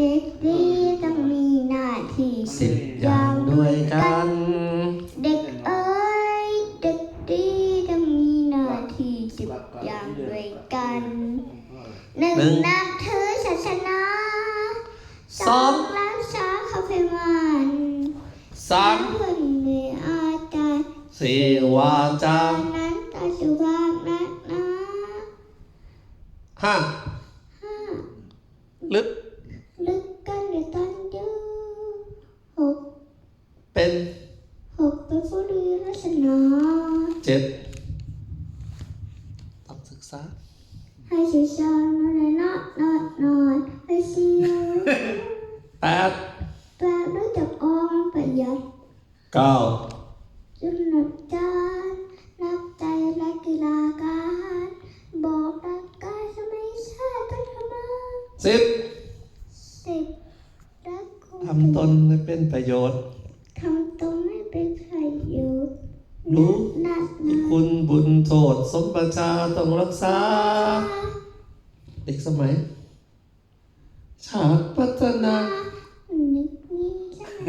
เด็กดีต้องมีหน้าที่สิบอย่างด้วยกัน เด็กเอ้ยเด็กดีต้องมีหน้าที่สิบอย่างด้วยกันหนึ่งหนึ่ง นับถือศาสนาสองรักษาคาเฟมันสามเพื่อนในอาจารย์ สี่วาจาจากนั้นก็สุภาพนักนะห้าห้าลึก ลึกกันหรือตันยูหก เป็น ห กเป็นผู้ดีลักษณะเจ็ดต้องศึกษาให้สื่อสารอะไรนะนอนนอนให้เสียแปดแปลรู้จักออมประหยัดเก้าจุดหนักจานนับใจและกีฬาการบอกรักกายสมัยชาติพัฒนาสิบสิบรักคุณทำตนให้เป็นประโยชน์ทำตรงไม่เป็นใครอยู่ รู้นัดนะคุณบุญโทษ สมประชาต้องรักษา เด็กสมัยชาติพัฒนานึกนี้ใช่ไหม